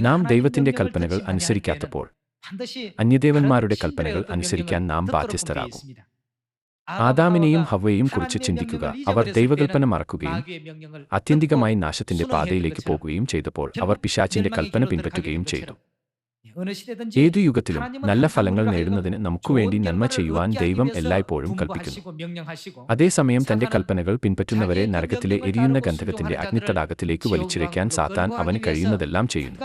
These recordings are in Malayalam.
നാം ദൈവത്തിന്റെ കൽപ്പനകൾ അനുസരിക്കാത്തപ്പോൾ അന്യദേവന്മാരുടെ കൽപ്പനകൾ അനുസരിക്കാൻ നാം ബാധ്യസ്ഥരാകും. ആദാമിനെയും ഹവയെയും കുറിച്ച് ചിന്തിക്കുക. അവർ ദൈവകൽപ്പന മറക്കുകയും ആത്യന്തികമായി നാശത്തിന്റെ പാതയിലേക്ക് പോകുകയും ചെയ്തപ്പോൾ അവർ പിശാച്ചിന്റെ കൽപ്പന പിൻപറ്റുകയും ചെയ്തു. ഏതു യുഗത്തിലും നല്ല ഫലങ്ങൾ നേടുന്നതിന് നമുക്കുവേണ്ടി നന്മ ചെയ്യുവാൻ ദൈവം എല്ലായ്പ്പോഴും കൽപ്പിക്കുന്നു. അതേസമയം തന്റെ കൽപ്പനകൾ പിൻപറ്റുന്നവരെ നരകത്തിലെ എരിയുന്ന ഗന്ധകത്തിന്റെ അഗ്നിത്തടാകത്തിലേക്ക് വലിച്ചിഴയ്ക്കാൻ സാത്താൻ അവന് കഴിയുന്നതെല്ലാം ചെയ്യുന്നു.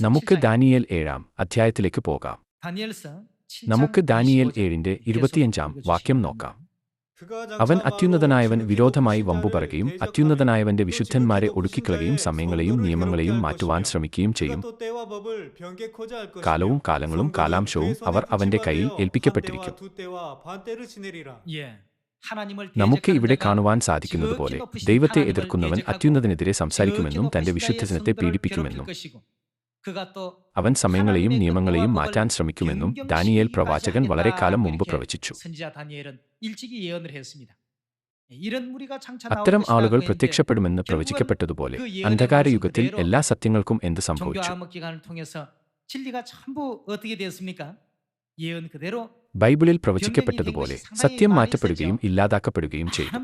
നമുക്ക് ദാനിയൽ ഏഴാം അധ്യായത്തിലേക്ക് പോകാം. നമുക്ക് ദാനിയൽ ഏഴിന്റെ ഇരുപത്തിയഞ്ചാം വാക്യം നോക്കാം. അവൻ അത്യുന്നതനായവൻ വിരോധമായി വമ്പു പറയുകയും അത്യുന്നതനായവന്റെ വിശുദ്ധന്മാരെ ഒടുക്കിക്കളയുകയും സമയങ്ങളെയും നിയമങ്ങളെയും മാറ്റുവാൻ ശ്രമിക്കുകയും ചെയ്യും. കാലവും കാലങ്ങളും കാലാംശവും അവർ അവന്റെ കയ്യിൽ ഏൽപ്പിക്കപ്പെട്ടിരിക്കും. നമുക്ക് ഇവിടെ കാണുവാൻ സാധിക്കുന്നതുപോലെ ദൈവത്തെ എതിർക്കുന്നവൻ അത്യുന്നതിനെതിരെ സംസാരിക്കുമെന്നും തന്റെ വിശുദ്ധജനത്തെ പീഡിപ്പിക്കുമെന്നും. അവൻ സമയങ്ങളെയും നിയമങ്ങളെയും മാറ്റാൻ ശ്രമിക്കുമെന്നും ദാനിയേൽ പ്രവാചകൻ വളരെ കാലം മുമ്പ് പ്രവചിച്ചു. അത്തരം ആളുകൾ പ്രത്യക്ഷപ്പെടുമെന്ന് പ്രവചിക്കപ്പെട്ടതുപോലെ അന്ധകാര യുഗത്തിൽ എല്ലാ സത്യങ്ങൾക്കും എന്ത് സംഭവിച്ചു? ബൈബിളിൽ പ്രവചിക്കപ്പെട്ടതുപോലെ സത്യം മാറ്റപ്പെടുകയും ഇല്ലാതാക്കപ്പെടുകയും ചെയ്തു.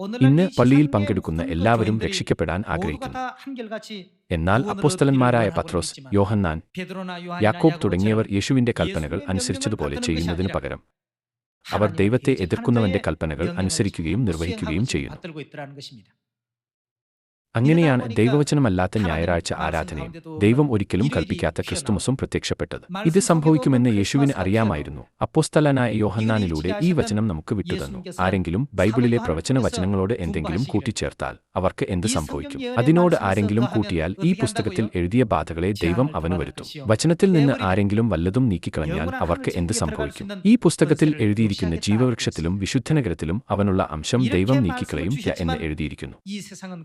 ഇന്ന് പള്ളിയിൽ പങ്കെടുക്കുന്ന എല്ലാവരും രക്ഷിക്കപ്പെടാൻ ആഗ്രഹിക്കുന്നു. എന്നാൽ അപ്പോസ്തലന്മാരായ പത്രോസ് യോഹന്നാൻ യാക്കോബ് തുടങ്ങിയവർ യേശുവിന്റെ കൽപ്പനകൾ അനുസരിച്ചതുപോലെ ചെയ്യുന്നതിനു പകരം. അവർ ദൈവത്തെ എതിർക്കുന്നവന്റെ കൽപ്പനകൾ അനുസരിക്കുകയും നിർവഹിക്കുകയും ചെയ്യുന്നു. അങ്ങനെയാണ് ദൈവവചനമല്ലാത്ത ഞായറാഴ്ച ആരാധനയും ദൈവം ഒരിക്കലും കൽപ്പിക്കാത്ത ക്രിസ്തുമസും പ്രത്യക്ഷപ്പെട്ടത്. ഇത് സംഭവിക്കുമെന്ന് യേശുവിന് അറിയാമായിരുന്നു. അപ്പോസ്തലനായ യോഹന്നാനിലൂടെ ഈ വചനം നമുക്ക് വിട്ടുതന്നു. ആരെങ്കിലും ബൈബിളിലെ പ്രവചന വചനങ്ങളോട് എന്തെങ്കിലും കൂട്ടിച്ചേർത്താൽ അവർക്ക് എന്ത് സംഭവിക്കും? അതിനോട് ആരെങ്കിലും കൂട്ടിയാൽ ഈ പുസ്തകത്തിൽ എഴുതിയ ബാധകളെ ദൈവം അവന് വരുത്തും. വചനത്തിൽ നിന്ന് ആരെങ്കിലും വല്ലതും നീക്കിക്കളഞ്ഞാൽ അവർക്ക് എന്ത് സംഭവിക്കും? ഈ പുസ്തകത്തിൽ എഴുതിയിരിക്കുന്ന ജീവവൃക്ഷത്തിലും വിശുദ്ധനഗരത്തിലും അവനുള്ള അംശം ദൈവം നീക്കിക്കളയും എന്ന് എഴുതിയിരിക്കുന്നു.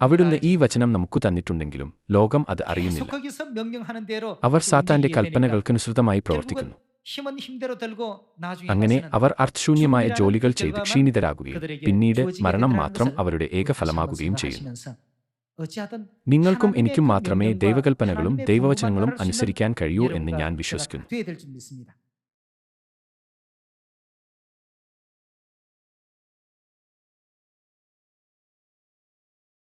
അവിടുന്ന് ഈ വചനം നമുക്ക് തന്നിട്ടുണ്ടെങ്കിലും ലോകം അത് അറിയുന്നില്ല. അവർ സാത്താന്റെ കൽപ്പനകൾക്കനുസൃതമായി പ്രവർത്തിക്കുന്നു. അങ്ങനെ അവർ അർത്ഥശൂന്യമായ ജോലികൾ ചെയ്ത് ക്ഷീണിതരാകുകയും പിന്നീട് മരണം മാത്രം അവരുടെ ഏകഫലമാകുകയും ചെയ്യുന്നു. നിങ്ങൾക്കും എനിക്കും മാത്രമേ ദൈവകൽപ്പനകളും ദൈവവചനങ്ങളും അനുസരിക്കാൻ കഴിയൂ എന്ന് ഞാൻ വിശ്വസിക്കുന്നു.